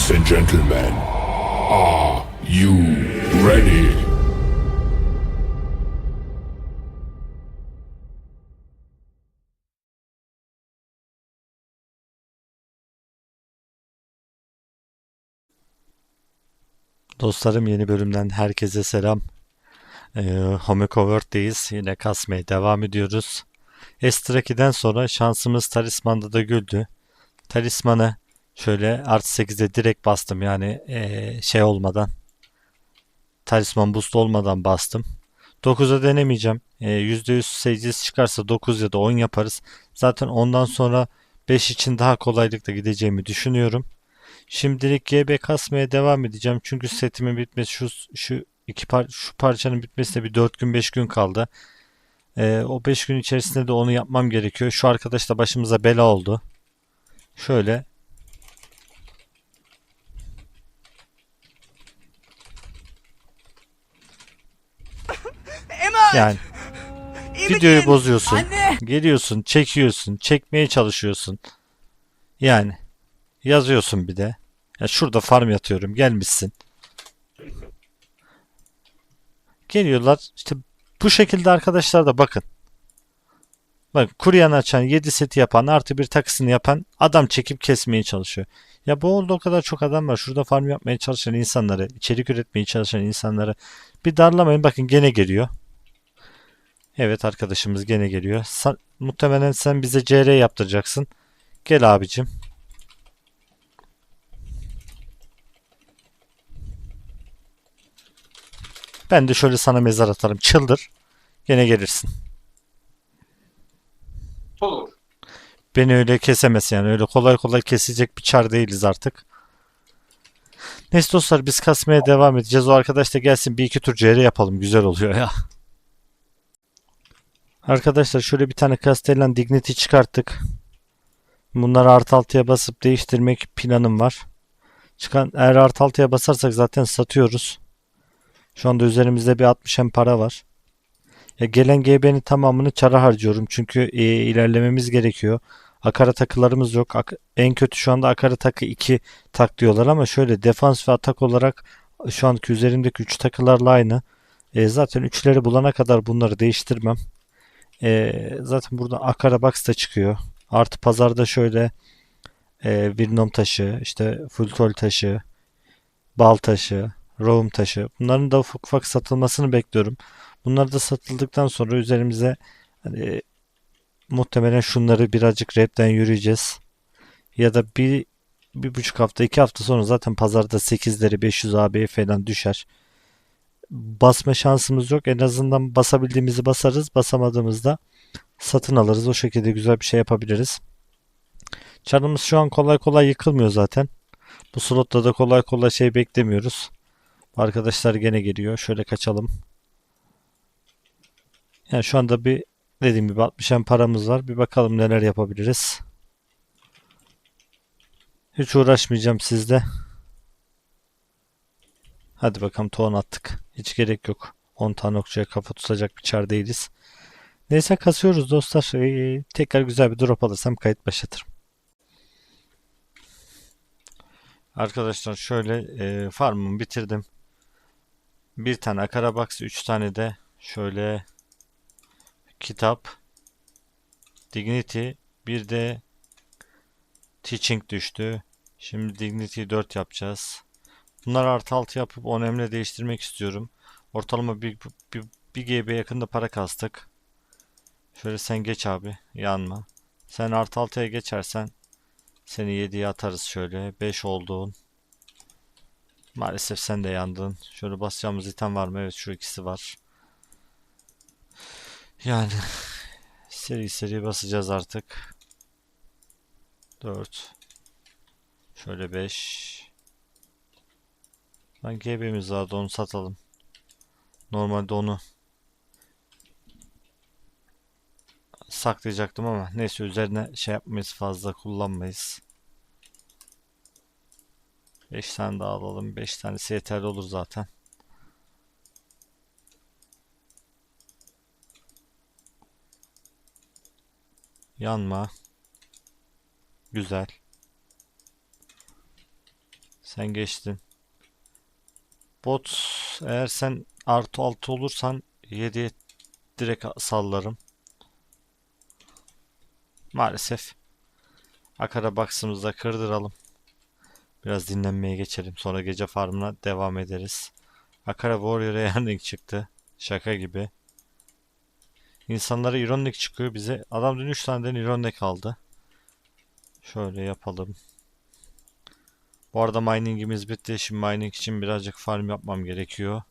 Ladies and gentlemen, are you ready? Dostlarım yeni bölümden herkese selam. Ee, Homecovert'teyiz. Yine kasmaya devam ediyoruz. Estraki'den sonra şansımız talismanda da güldü. Talismanı şöyle artı 8'e direkt bastım. Yani ee, şey olmadan. Talisman boost olmadan bastım. 9'a denemeyeceğim. Ee, %100 seyircisi çıkarsa 9 ya da 10 yaparız. Zaten ondan sonra 5 için daha kolaylıkla gideceğimi düşünüyorum. Şimdilik GB kasmaya devam edeceğim. Çünkü setimin bitmesi şu şu iki par şu parçanın bitmesine bir 4 gün 5 gün kaldı. Ee, o 5 gün içerisinde de onu yapmam gerekiyor. Şu arkadaş da başımıza bela oldu. Şöyle yani videoyu bozuyorsun. Anne! Geliyorsun, çekiyorsun, çekmeye çalışıyorsun. Yani yazıyorsun bir de. Ya şurada farm yatıyorum, gelmişsin. Geliyorlar. işte bu şekilde arkadaşlar da bakın. Bak kuryan açan 7 seti yapan artı bir takısını yapan adam çekip kesmeye çalışıyor. Ya bu oldu o kadar çok adam var. Şurada farm yapmaya çalışan insanları, içerik üretmeye çalışan insanları bir darlamayın. Bakın gene geliyor. Evet arkadaşımız gene geliyor. Sa- muhtemelen sen bize CR yaptıracaksın. Gel abicim. Ben de şöyle sana mezar atarım. Çıldır. Gene gelirsin. Olur. Beni öyle kesemez yani. Öyle kolay kolay kesecek bir çar değiliz artık. Neyse dostlar biz kasmaya devam edeceğiz. O arkadaş da gelsin bir iki tur CR yapalım. Güzel oluyor ya. Arkadaşlar şöyle bir tane Castellan Dignity çıkarttık. Bunları artı altıya basıp değiştirmek planım var. Çıkan eğer artı altıya basarsak zaten satıyoruz. Şu anda üzerimizde bir 60 hem para var. Ya gelen GB'nin tamamını çara harcıyorum çünkü e, ilerlememiz gerekiyor. Akara takılarımız yok. Ak- en kötü şu anda akara takı 2 tak diyorlar ama şöyle defans ve atak olarak şu anki üzerimdeki 3 takılarla aynı. E, zaten 3'leri bulana kadar bunları değiştirmem. E, zaten burada akara box da çıkıyor. Artı pazarda şöyle e, Virnom taşı, işte Fultol taşı, bal taşı, Rohum taşı. Bunların da ufak ufak satılmasını bekliyorum. Bunlar da satıldıktan sonra üzerimize hani, muhtemelen şunları birazcık rapten yürüyeceğiz. Ya da bir, bir buçuk hafta, iki hafta sonra zaten pazarda 8'leri 500 AB falan düşer. Basma şansımız yok. En azından basabildiğimizi basarız. Basamadığımızda satın alırız. O şekilde güzel bir şey yapabiliriz. Çarımız şu an kolay kolay yıkılmıyor zaten. Bu slotta da kolay kolay şey beklemiyoruz. Arkadaşlar gene geliyor. Şöyle kaçalım. Yani şu anda bir dediğim gibi 60 hem paramız var. Bir bakalım neler yapabiliriz. Hiç uğraşmayacağım sizde. Hadi bakalım ton attık. Hiç gerek yok. 10 tane okçuya kafa tutacak bir çar değiliz. Neyse kasıyoruz dostlar. Ee, tekrar güzel bir drop alırsam kayıt başlatırım. Arkadaşlar şöyle e, farmımı bitirdim. Bir tane Akarabox, 3 tane de şöyle kitap, Dignity, bir de Teaching düştü. Şimdi Dignity 4 yapacağız. Bunlar artı 6 yapıp 10 emle değiştirmek istiyorum. Ortalama bir, bir, bir GB yakında para kastık. Şöyle sen geç abi. Yanma. Sen artı 6'ya geçersen seni 7'ye atarız şöyle. 5 olduğun. Maalesef sen de yandın. Şöyle basacağımız item var mı? Evet şu ikisi var. Yani seri seri basacağız artık. 4 Şöyle 5 Lan GB'miz vardı onu satalım. Normalde onu saklayacaktım ama neyse üzerine şey yapmayız fazla kullanmayız. 5 tane daha alalım. 5 tanesi yeterli olur zaten. Yanma. Güzel. Sen geçtin. Bot eğer sen artı altı olursan 7'ye direkt sallarım. Maalesef. Akara box'ımızda kırdıralım. Biraz dinlenmeye geçelim. Sonra gece farmına devam ederiz. Akara Warrior'a Earning çıktı. Şaka gibi. İnsanlara Ironic çıkıyor bize. Adam dün 3 taneden Ironic aldı. Şöyle yapalım. Bu arada miningimiz bitti. Şimdi mining için birazcık farm yapmam gerekiyor.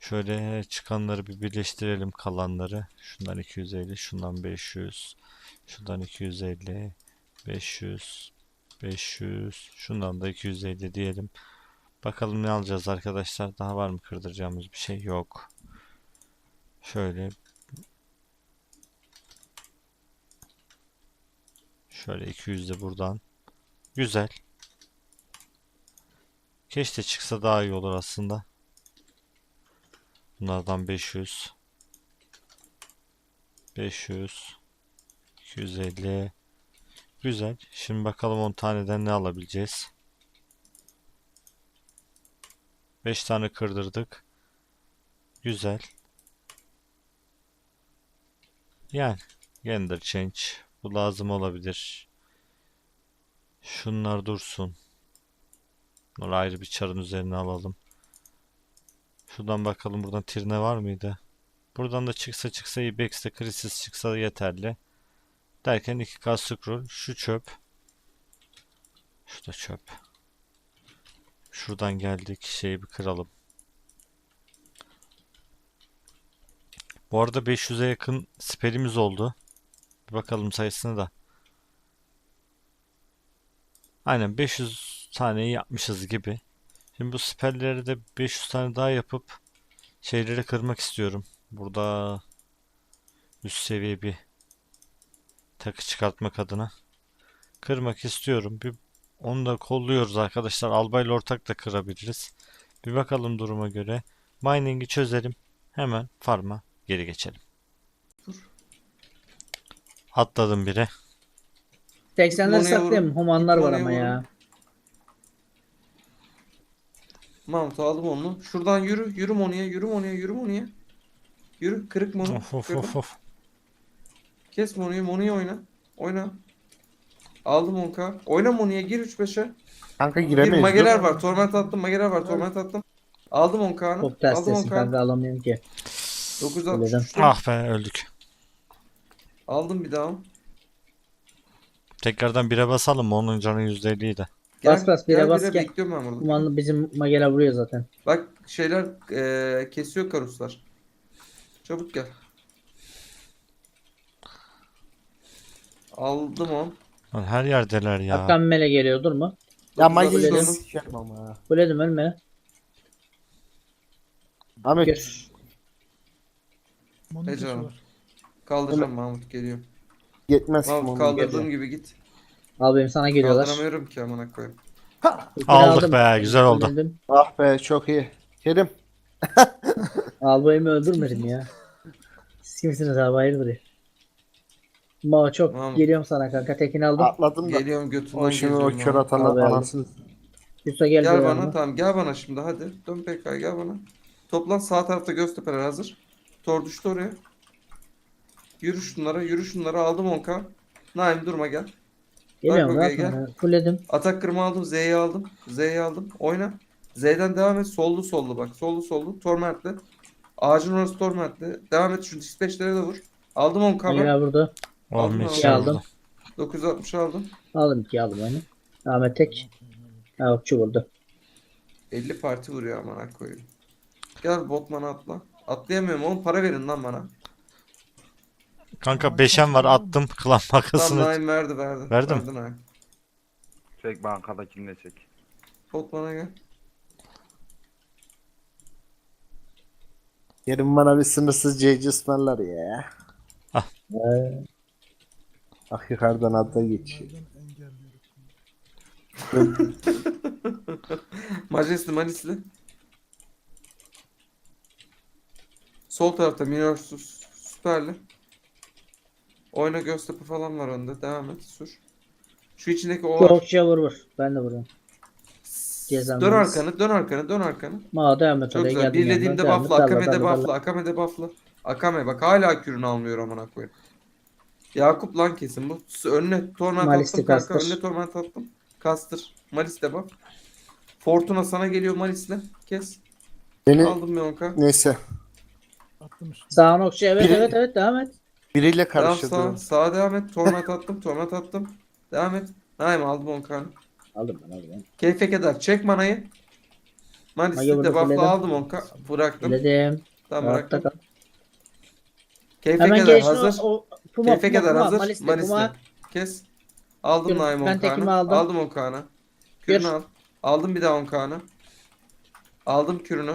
Şöyle çıkanları bir birleştirelim kalanları. Şundan 250, şundan 500, şundan 250, 500, 500, şundan da 250 diyelim. Bakalım ne alacağız arkadaşlar. Daha var mı kırdıracağımız bir şey? Yok. Şöyle Şöyle 200 de buradan. Güzel. Keşke çıksa daha iyi olur aslında. Bunlardan 500. 500. 250. Güzel. Şimdi bakalım 10 taneden ne alabileceğiz. 5 tane kırdırdık. Güzel. Yani Gender change. Bu lazım olabilir. Şunlar dursun. Bunları ayrı bir çarın üzerine alalım. Şuradan bakalım buradan tirne var mıydı? Buradan da çıksa çıksa Ibex'te krisis çıksa yeterli. Derken 2K scroll. Şu çöp. Şu da çöp. Şuradan geldik. Şeyi bir kıralım. Bu arada 500'e yakın siperimiz oldu. Bir bakalım sayısını da. Aynen 500 taneyi yapmışız gibi. Şimdi bu siperleri de 500 tane daha yapıp şeyleri kırmak istiyorum. Burada üst seviye bir takı çıkartmak adına. Kırmak istiyorum. Bir onu da kolluyoruz arkadaşlar. Albayla ortak da kırabiliriz. Bir bakalım duruma göre. Mining'i çözelim. Hemen farm'a geri geçelim. Atladım biri. 80'leri Mono'ya saklayayım. Humanlar var ama ya. Mahmut aldım onu. Şuradan yürü. Yürü Monu'ya. Yürü Monu'ya. Yürü Monu'ya. Yürü. Kırık Monu. Of of Kırdım. of of. Kes Monu'yu. Monu'ya oyna. Oyna. Aldım 10k. Oyna Monu'ya. Gir 3-5'e. Kanka Gir. giremeyiz. Mageler dur. var. Torment attım. Mageler var. Torment attım. Aldım 10k'nı. Top Aldım terstesin 10k'nı. kanka alamıyorum ki. 963. Ah be öldük. Aldım bir daha. Tekrardan bire basalım mı? Onun canı %50 idi. Gel, Bas bas, bire gel, bas, bire gel. Bekliyorum ben burada. Humanlı bizim mageler vuruyor zaten. Bak şeyler eee, kesiyor karuslar. Çabuk gel. Aldım on. Lan her yerdeler ya. Hakan mele geliyor durma. Ya de onu. sikerim ama. Kuledim ölme. Ahmet Gör. Ne canım? Kaldıracağım Mahmut geliyor. yetmez ki Mahmut onu. kaldırdığım gibi git. Al benim sana geliyorlar. Kaldıramıyorum ki amına koyayım. İkini Aldık aldım. be, güzel oldu. Öldüm. Ah be çok iyi. Kerim. Albayımı öldürmedim ya. Siz kimsiniz abi hayırdır ya. Ma çok Tamam. geliyorum sana kanka tekini aldım. Atladım da. Geliyorum götünden O şimdi o geziyorum kör Mahmut. atanlar Abi, anasını. Yusuf'a gel, Gel buraya bana tamam gel bana şimdi hadi. Dön PK gel bana. Toplan sağ tarafta Göztepe'ler hazır. Tor düştü oraya. Yürü şunlara yürü şunlara aldım 10k. Naim durma gel. Geliyorum Bak gel. Fulledim. Atak kırma aldım. Z'yi aldım. Z'yi aldım. Oyna. Z'den devam et. Sollu sollu bak. Sollu sollu. Torment'le. Ağacın orası Torment'le. Devam et. Şu dispatch'lere de vur. Aldım 10 cover. Mageler vurdu. Oh Aldım, aldım. şey Aldım. oldu. 960 aldım. Aldım iki aldım oyunu. Ahmet tek. Ha okçu vurdu. 50 parti vuruyor amına koyayım. Gel botmana atla. Atlayamıyorum oğlum. Para verin lan bana. Kanka beşem var attım klan makasını. Naim verdi verdi. Verdi mi? Verdi. Çek bankadakini de çek. Botmana gel. Kerim bana bir sınırsız CC ısmarlar ya. Ee, Ah yukarıdan adda geçiyor. Majesty Manisli. Sol tarafta minor sus süperli. Oyna Göztepe falan var önde. Devam et. Sür. Şu içindeki o var. okçuya vur vur. Ben de vuruyorum. Ceza Dön arkanı, dön arkanı, dön arkanı. Ma devam et Çok oraya güzel. geldim. Birlediğimde yanına. buffla, Devam et, Akame'de buffla, dalla. Akame'de buffla. Akame bak hala kürünü almıyor amına koyayım. Yakup lan kesin bu. S- Önüne torment Malis'te attım kanka. kastır. Önüne torment attım. Kastır. Malis de bak. Fortuna sana geliyor Malis'le. Kes. Beni Aldım bir onka. neyse. Sağın okçu evet Biri- evet evet devam et. Biriyle Devam karıştırdı. sağa. Sağa devam et. Torment attım. Torment attım. Devam et. Naim aldım onkanı. Aldım ben aldım ben. Keyfe kadar. Çek manayı. Mage Malis'te bunu fulledim. aldım onka. Bıraktım. Biledim. Tamam Rahatta bıraktım. kal. Keyfe Hemen kadar hazır. o, o Puma, Keyfe Puma, kadar Puma, hazır. Malis'te. Puma. Kes. Aldım Naim ben tekimi Onkan'ı. aldım. Aldım Onkan'ı. Kürünü Gör. al. Aldım bir daha Onkan'ı. Aldım kürünü.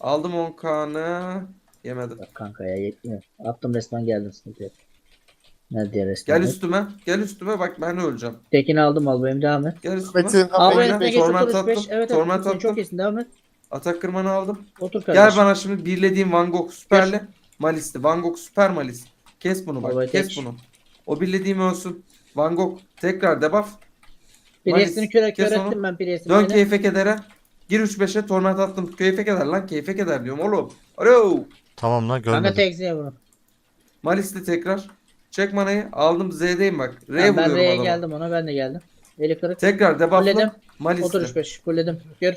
Aldım Onkan'ı. Yemedim. Bak kanka ya yetmiyor. Attım resmen geldim sıkıntı yok. Nerede resmen? Gel üstüme. Gel üstüme bak ben öleceğim. Tekini aldım al benim devam et. Gel üstüme. Metin Abi kafayı resmen geç Torment otur 35. attım. Evet Torment evet sen çok attım. iyisin devam et. Atak kırmanı aldım. Otur kardeşim. Gel bana şimdi birlediğim Van Gogh süperli. Malis'ti. Van Gogh süper Malis. Kes bunu bak. Baba, kes tek. bunu. O birlediğim ölsün. Van Gogh tekrar debuff. Priest'ini Malis, köre kes kör onu. ettim ben Priest'ini. Dön keyfe kedere. Gir 3-5'e torment attım. Keyfe keder lan. Keyfe keder diyorum oğlum. Alo. Tamam lan Kanka görmedim. tekziye vurun. Malis'te tekrar. Çek manayı. Aldım Z'deyim bak. R Ben, ben vuruyorum R'ye adama. geldim ona ben de geldim. Eli kırık. Tekrar Fulledim. debufflı. Otur Malis'te. 35. Fulledim. Gör.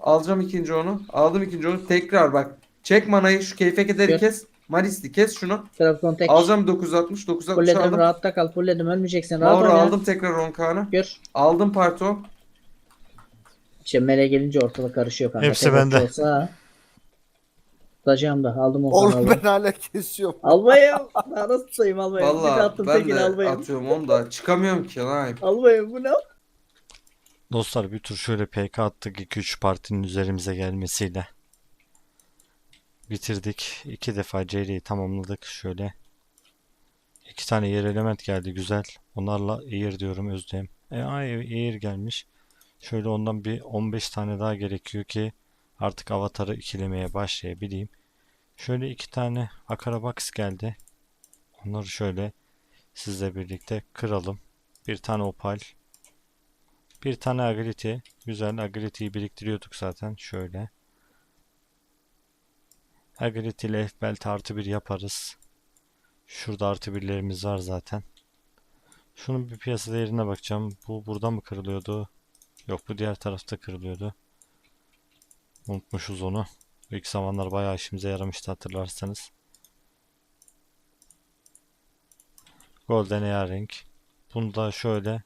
Alacağım ikinci onu. Aldım ikinci onu. Tekrar bak. Çek manayı. Şu keyfe kederi Gör. kes. Malis'ti. Kes şunu. Trabzon tek. Alacağım 960. 960 Fulledim aldım. rahatta kal. Fulledim ölmeyeceksin. Rahat Mauro ol ya. aldım tekrar 10 kanı. Gör. Aldım parto. İşte mele gelince ortalık karışıyor kanka. Hepsi Tek bende. Olsa, tutacağım da aldım o Oğlum kanalı. ben hala kesiyorum. Albayım. Daha nasıl tutayım albayım? Bir de Valla attım ben tekini de albayım. atıyorum onu da. Çıkamıyorum ki lan. Albayım bu ne? Dostlar bir tur şöyle PK attık 2-3 partinin üzerimize gelmesiyle. Bitirdik. İki defa CR'yi tamamladık. Şöyle. iki tane yer element geldi güzel. Onlarla Air diyorum Özlem. E, ay, Air gelmiş. Şöyle ondan bir 15 tane daha gerekiyor ki artık avatarı ikilemeye başlayabileyim. Şöyle iki tane Akarabox geldi. Onları şöyle sizle birlikte kıralım. Bir tane Opal. Bir tane Agility. Güzel. Agility'yi biriktiriyorduk zaten. Şöyle. Agility ile F-Belt artı bir yaparız. Şurada artı birlerimiz var zaten. Şunun bir piyasa değerine bakacağım. Bu burada mı kırılıyordu? Yok bu diğer tarafta kırılıyordu. Unutmuşuz onu. İlk zamanlar bayağı işimize yaramıştı hatırlarsanız. Golden Earring. Bunu da şöyle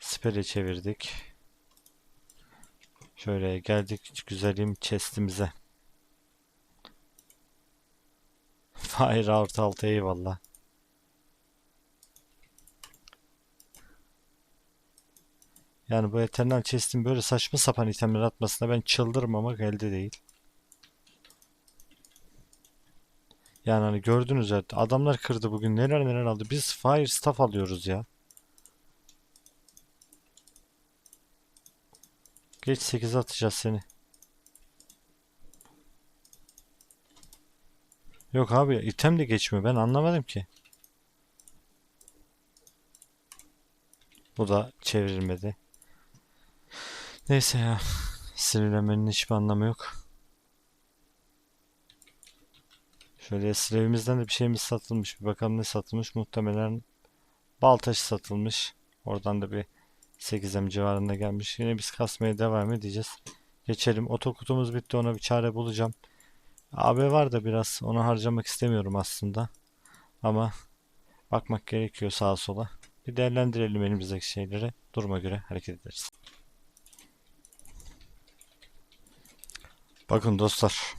Spell'e çevirdik. Şöyle geldik güzelim chest'imize. Fire artı altı eyvallah. Yani bu Eternal Chest'in böyle saçma sapan itemler atmasına ben çıldırmamak elde değil. Yani hani gördünüz ya adamlar kırdı bugün neler neler aldı. Biz Fire Staff alıyoruz ya. Geç 8 atacağız seni. Yok abi item de geçmiyor ben anlamadım ki. Bu da çevrilmedi. Neyse ya. Sinirlenmenin hiçbir anlamı yok. Şöyle slevimizden de bir şeyimiz satılmış. Bir bakalım ne satılmış. Muhtemelen baltaşı satılmış. Oradan da bir 8M civarında gelmiş. Yine biz kasmaya devam edeceğiz. Geçelim. Otokutumuz bitti. Ona bir çare bulacağım. AB var da biraz. Onu harcamak istemiyorum aslında. Ama bakmak gerekiyor sağa sola. Bir değerlendirelim elimizdeki şeyleri. Duruma göre hareket ederiz. Bakın dostlar.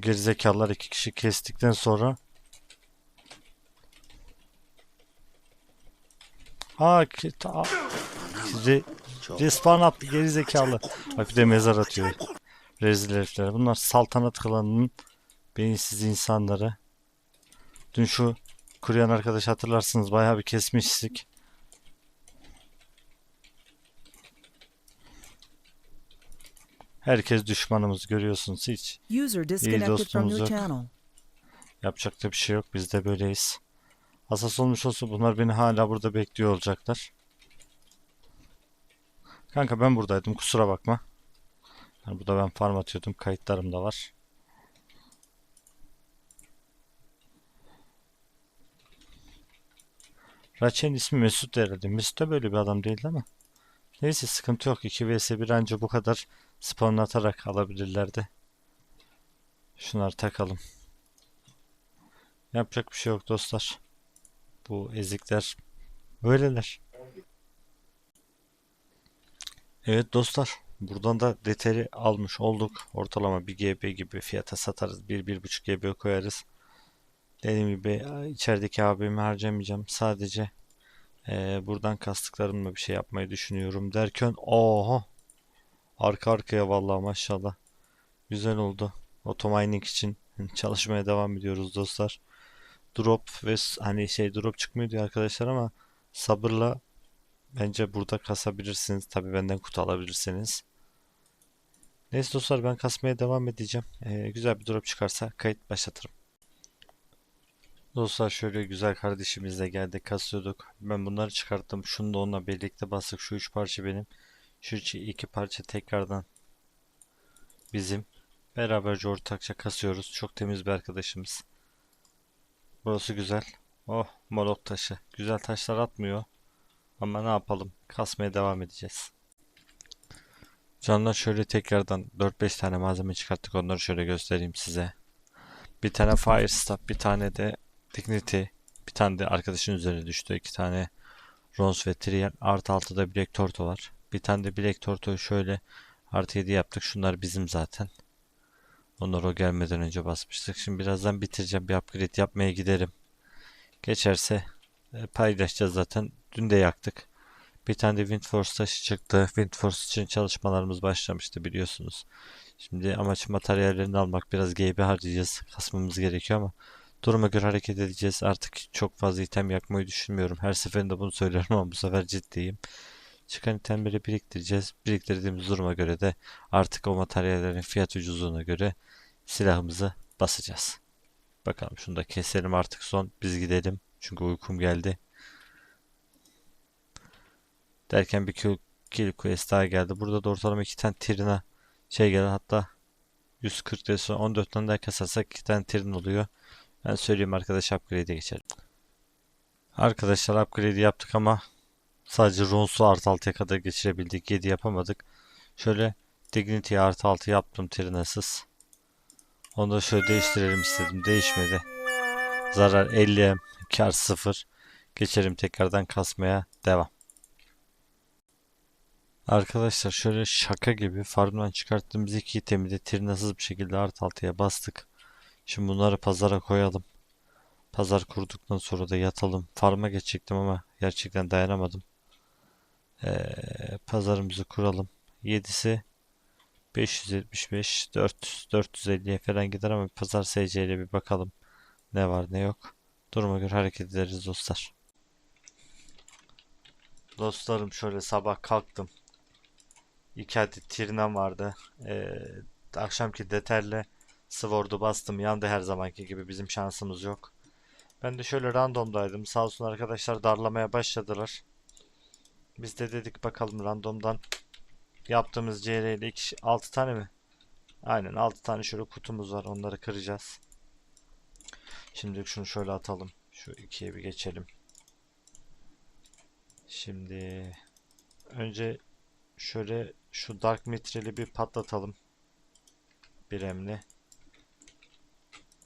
Gerizekalılar iki kişi kestikten sonra ki, ta, re, respawn attı gerizekalı. Bak bir de mezar atıyor. Rezil herifler. Bunlar saltanat klanının beyinsiz insanları. Dün şu kuruyan arkadaş hatırlarsınız bayağı bir kesmiştik. Herkes düşmanımız görüyorsunuz hiç. User disconnected from dostumuz your yok. channel. Yapacak da bir şey yok. Biz de böyleyiz. Asas olmuş olsa bunlar beni hala burada bekliyor olacaklar. Kanka ben buradaydım kusura bakma. Yani burada ben farm atıyordum. Kayıtlarım da var. Raçen ismi Mesut herhalde. Mesut da böyle bir adam değil ama. Neyse sıkıntı yok. 2 vs 1 anca bu kadar spawn atarak alabilirlerdi. Şunları takalım. Yapacak bir şey yok dostlar. Bu ezikler böyleler. Evet dostlar. Buradan da deteri almış olduk. Ortalama 1 GB gibi fiyata satarız. 1-1.5 GB koyarız. Dediğim gibi içerideki abimi harcamayacağım. Sadece eee, buradan kastıklarımla bir şey yapmayı düşünüyorum derken oho arka arkaya vallahi maşallah güzel oldu. Otomining için çalışmaya devam ediyoruz dostlar. Drop ve hani şey drop çıkmıyor diyor arkadaşlar ama sabırla bence burada kasabilirsiniz. Tabii benden kutu alabilirsiniz. Neyse dostlar ben kasmaya devam edeceğim. Eee, güzel bir drop çıkarsa kayıt başlatırım. Dostlar şöyle güzel kardeşimizle geldik kasıyorduk. Ben bunları çıkarttım. Şunu da onunla birlikte bastık. Şu üç parça benim. Şu iki parça tekrardan bizim. Beraberce ortakça kasıyoruz. Çok temiz bir arkadaşımız. Burası güzel. Oh molok taşı. Güzel taşlar atmıyor. Ama ne yapalım? Kasmaya devam edeceğiz. Canlar şöyle tekrardan 4-5 tane malzeme çıkarttık. Onları şöyle göstereyim size. Bir tane Fire Staff, bir tane de Dignity, bir tane de arkadaşın üzerine düştü. iki tane Rons ve Trial. Artı 6'da Black Torto var. Bir tane de Black Torto'yu şöyle artı 7 yaptık. Şunlar bizim zaten. Onları o gelmeden önce basmıştık. Şimdi birazdan bitireceğim. Bir upgrade yapmaya giderim. Geçerse e, paylaşacağız zaten. Dün de yaktık. Bir tane de Wind Force taşı çıktı. Wind Force için çalışmalarımız başlamıştı biliyorsunuz. Şimdi amaç materyallerini almak. Biraz GB harcayacağız. Kasmamız gerekiyor ama duruma göre hareket edeceğiz. Artık çok fazla item yakmayı düşünmüyorum. Her seferinde bunu söylüyorum ama bu sefer ciddiyim. Çıkan itemleri biriktireceğiz. Biriktirdiğimiz duruma göre de artık o materyallerin fiyat ucuzluğuna göre silahımızı basacağız. Bakalım şunu da keselim artık son. Biz gidelim. Çünkü uykum geldi. Derken bir kill, kill quest daha geldi. Burada da ortalama 2 tane tirina şey geldi. Hatta 140 de sonra 14 tane daha kasarsak 2 tane tirin oluyor. Ben söyleyeyim arkadaş upgrade'e geçelim. Arkadaşlar upgrade yaptık ama sadece Rons'u artı 6'ya kadar geçirebildik. 7 yapamadık. Şöyle Dignity'yi artı 6 yaptım Tirinasız. Onu da şöyle değiştirelim istedim. Değişmedi. Zarar 50 kar 0. Geçelim tekrardan kasmaya devam. Arkadaşlar şöyle şaka gibi farmdan çıkarttığımız iki itemi de Tirinasız bir şekilde artı 6'ya bastık. Şimdi bunları pazara koyalım. Pazar kurduktan sonra da yatalım. Farm'a geçecektim ama gerçekten dayanamadım. Ee, pazarımızı kuralım. 7'si 575, 400, 450'ye falan gider ama pazar SC ile bir bakalım. Ne var ne yok. Duruma göre hareket ederiz dostlar. Dostlarım şöyle sabah kalktım. İki adet tirnem vardı. Ee, akşamki deterle Sword'u bastım. Yandı her zamanki gibi. Bizim şansımız yok. Ben de şöyle randomdaydım. Sağ olsun arkadaşlar darlamaya başladılar. Biz de dedik bakalım randomdan yaptığımız CR ile 6 tane mi? Aynen 6 tane şöyle kutumuz var. Onları kıracağız. Şimdi şunu şöyle atalım. Şu ikiye bir geçelim. Şimdi önce şöyle şu Dark Mithril'i bir patlatalım. Bir emli.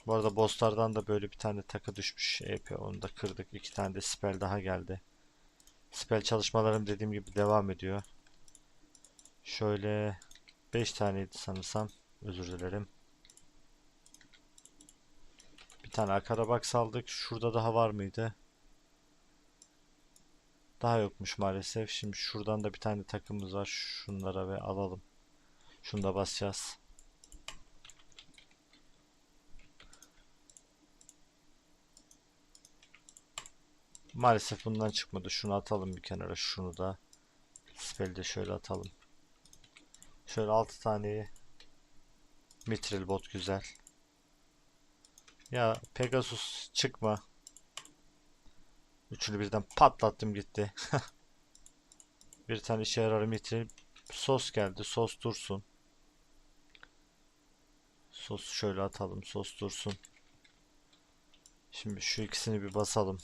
Bu arada bosslardan da böyle bir tane takı düşmüş EP. Onu da kırdık. İki tane de spell daha geldi. Spell çalışmalarım dediğim gibi devam ediyor. Şöyle 5 taneydi sanırsam. Özür dilerim. Bir tane Akarabox aldık. Şurada daha var mıydı? Daha yokmuş maalesef. Şimdi şuradan da bir tane takımız var. Şunlara ve alalım. Şunu da basacağız. Maalesef bundan çıkmadı. Şunu atalım bir kenara. Şunu da. Spell'i de şöyle atalım. Şöyle 6 taneyi. Mitril bot güzel. Ya Pegasus çıkma. Üçünü birden patlattım gitti. Bir tane işe yarar mitri. Sos geldi. Sos dursun. Sos şöyle atalım. Sos dursun. Şimdi şu ikisini bir basalım.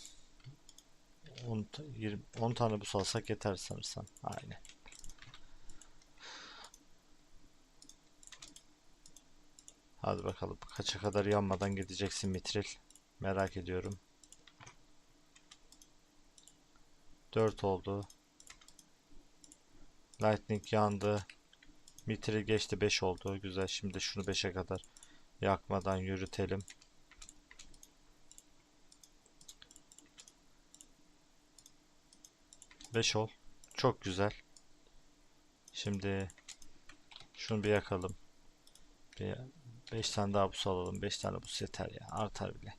10, 20, 10 tane bu salsak yeter sanırsam. Aynen. Hadi bakalım. Kaça kadar yanmadan gideceksin Mitril. Merak ediyorum. 4 oldu. Lightning yandı. Mitril geçti 5 oldu. Güzel. Şimdi şunu 5'e kadar yakmadan yürütelim. Beş ol. Çok güzel. Şimdi şunu bir yakalım. Bir 5 tane daha bus alalım. 5 tane bus yeter ya. Artar bile.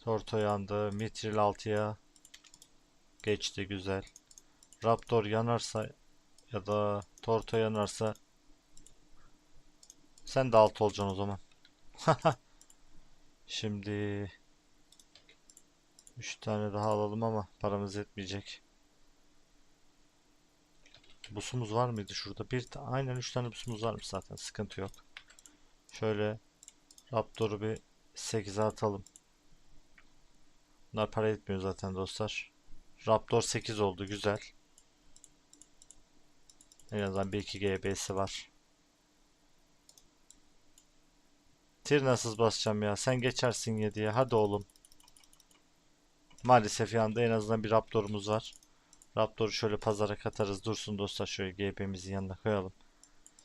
Torto yandı. Mitril 6'ya geçti. Güzel. Raptor yanarsa ya da Torto yanarsa sen de 6 olacaksın o zaman. Şimdi 3 tane daha alalım ama paramız yetmeyecek. Busumuz var mıydı şurada? Bir aynen 3 tane busumuz varmış zaten. Sıkıntı yok. Şöyle Raptor'u bir 8'e atalım. Bunlar para etmiyor zaten dostlar. Raptor 8 oldu. Güzel. En azından bir 2 GB'si var. Tir nasıl basacağım ya? Sen geçersin 7'ye. Hadi oğlum. Maalesef yanında en azından bir Raptor'umuz var. Raptor'u şöyle pazara katarız. Dursun dostlar şöyle GB'mizin yanına koyalım.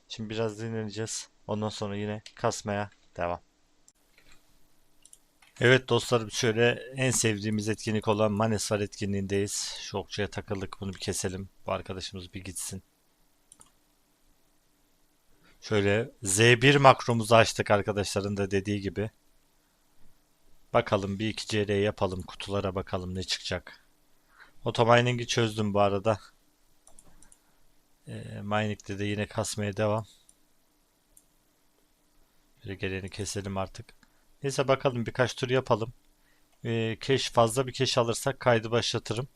Şimdi biraz dinleneceğiz. Ondan sonra yine kasmaya devam. Evet dostlarım şöyle en sevdiğimiz etkinlik olan Manesvar etkinliğindeyiz. Şu okçuya takıldık bunu bir keselim. Bu arkadaşımız bir gitsin. Şöyle Z1 makromuzu açtık arkadaşların da dediği gibi. Bakalım bir iki CR yapalım. Kutulara bakalım ne çıkacak. Otomining'i çözdüm bu arada. E, mining'de de yine kasmaya devam. Şöyle geleni keselim artık. Neyse bakalım birkaç tur yapalım. E, cash fazla bir cash alırsak kaydı başlatırım.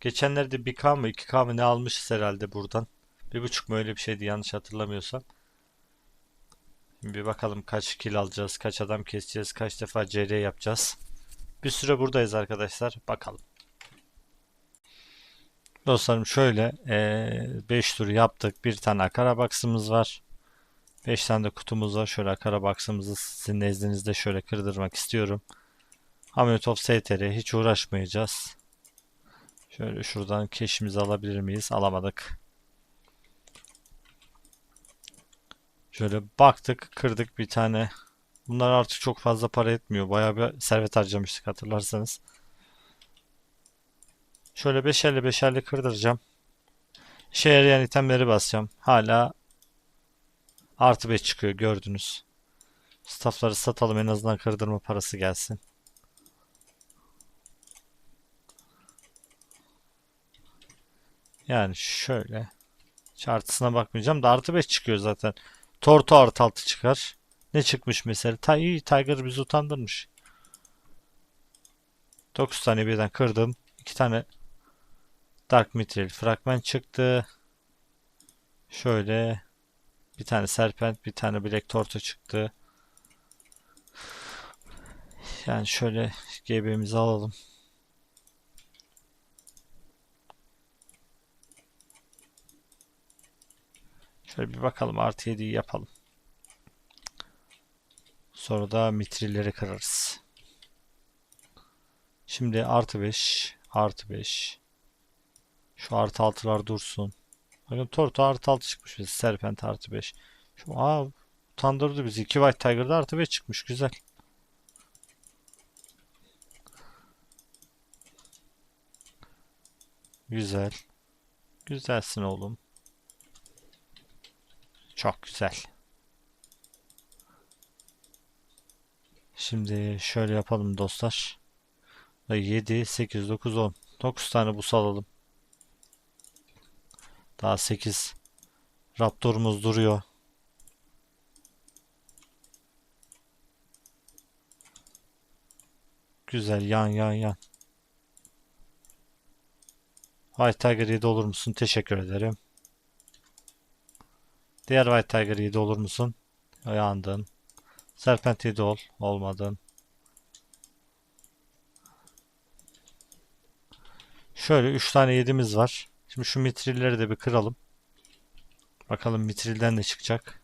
Geçenlerde 1K mı 2K mı ne almışız herhalde buradan. Bir buçuk mu öyle bir şeydi yanlış hatırlamıyorsam. Bir bakalım kaç kill alacağız, kaç adam keseceğiz, kaç defa CR yapacağız. Bir süre buradayız arkadaşlar. Bakalım. Dostlarım şöyle 5 tur yaptık. Bir tane Akarabox'ımız var. 5 tane de kutumuz var. Şöyle Akarabox'ımızı sizin nezdinizde şöyle kırdırmak istiyorum. Hamletov STR hiç uğraşmayacağız. Şöyle şuradan keşimizi alabilir miyiz? Alamadık. Şöyle baktık, kırdık bir tane. Bunlar artık çok fazla para etmiyor. Bayağı bir servet harcamıştık hatırlarsanız. Şöyle beşerli beşerli kırdıracağım. İşe yarayan itemleri basacağım. Hala artı 5 çıkıyor gördünüz. Staffları satalım en azından kırdırma parası gelsin. Yani şöyle. Çartısına bakmayacağım da artı 5 çıkıyor zaten. Torto artı 6 çıkar. Ne çıkmış mesela? Ta iyi Tiger bizi utandırmış. 9 tane birden kırdım. 2 tane Dark Mithril fragman çıktı. Şöyle bir tane Serpent, bir tane Black Torto çıktı. Yani şöyle GB'mizi alalım. Şöyle bir bakalım artı 7'yi yapalım. Sonra da mitrilleri kırarız. Şimdi artı 5, artı 5. Şu artı 6'lar dursun. Bakın Torto artı 6 çıkmış bize. Serpent artı 5. Şu aa utandırdı bizi. 2 White Tiger'da artı 5 çıkmış. Güzel. Güzel. Güzelsin oğlum. Çok güzel. Şimdi şöyle yapalım dostlar. 7, 8, 9, 10. 9 tane bus alalım. Daha 8 Raptor'umuz duruyor. Güzel yan yan yan. White Tiger 7 olur musun? Teşekkür ederim. Diğer White Tiger 7 olur musun? Yandın. Serpent 7 ol. Olmadın. Şöyle 3 tane 7'miz var. Şimdi şu mitrilleri de bir kıralım. Bakalım mitrilden ne çıkacak.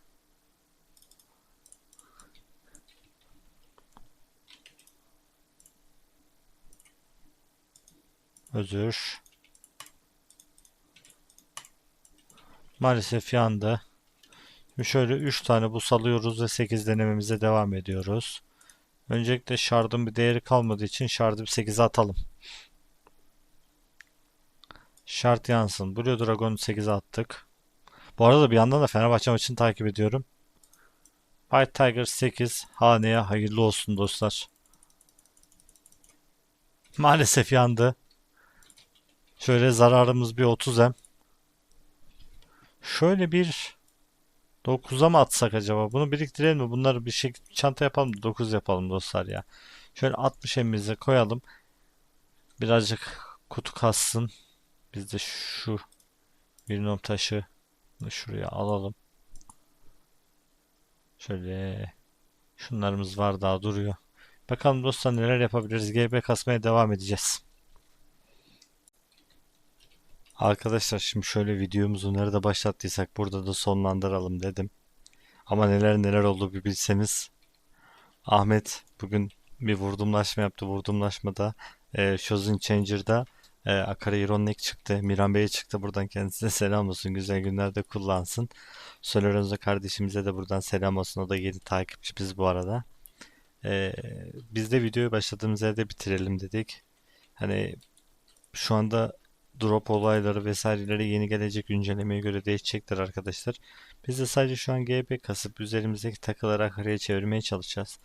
Özür. Maalesef yandı. Şöyle 3 tane bu salıyoruz ve 8 denememize devam ediyoruz. Öncelikle şardın bir değeri kalmadığı için şardı bir 8'e atalım. Şart yansın. Blue Dragon'u 8'e attık. Bu arada bir yandan da Fenerbahçe maçını takip ediyorum. White Tiger 8 haneye hayırlı olsun dostlar. Maalesef yandı. Şöyle zararımız bir 30M. Şöyle bir 9'a mı atsak acaba? Bunu biriktirelim mi? Bunları bir şey çanta yapalım da 9 yapalım dostlar ya. Şöyle 60 emimize koyalım. Birazcık kutu kassın. Biz de şu binom taşı şuraya alalım. Şöyle şunlarımız var daha duruyor. Bakalım dostlar neler yapabiliriz. GB kasmaya devam edeceğiz. Arkadaşlar şimdi şöyle videomuzu nerede başlattıysak burada da sonlandıralım dedim. Ama neler neler oldu bir bilseniz. Ahmet bugün bir vurdumlaşma yaptı. Vurdumlaşmada e, Chosen Changer'da e, Akara Ironik çıktı. Miran Bey'e çıktı. Buradan kendisine selam olsun. Güzel günlerde kullansın. Solorenzo kardeşimize de buradan selam olsun. O da yeni takipçimiz bu arada. E, biz de videoyu başladığımız yerde bitirelim dedik. Hani şu anda drop olayları vesaireleri yeni gelecek güncellemeye göre değişecektir arkadaşlar. Biz de sadece şu an GB kasıp üzerimizdeki takıları akaraya çevirmeye çalışacağız.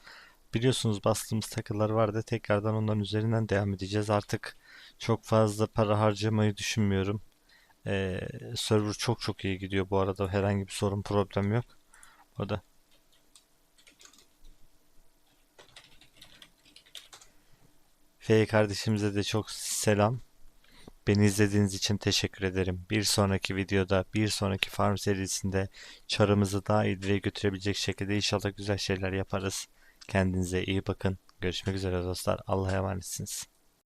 Biliyorsunuz bastığımız takılar vardı. Tekrardan onların üzerinden devam edeceğiz. Artık çok fazla para harcamayı düşünmüyorum. Ee, server çok çok iyi gidiyor bu arada. Herhangi bir sorun problem yok. O da F kardeşimize de çok selam. Beni izlediğiniz için teşekkür ederim. Bir sonraki videoda, bir sonraki farm serisinde çarımızı daha ileriye götürebilecek şekilde inşallah güzel şeyler yaparız. Kendinize iyi bakın. Görüşmek üzere dostlar. Allah'a emanetsiniz.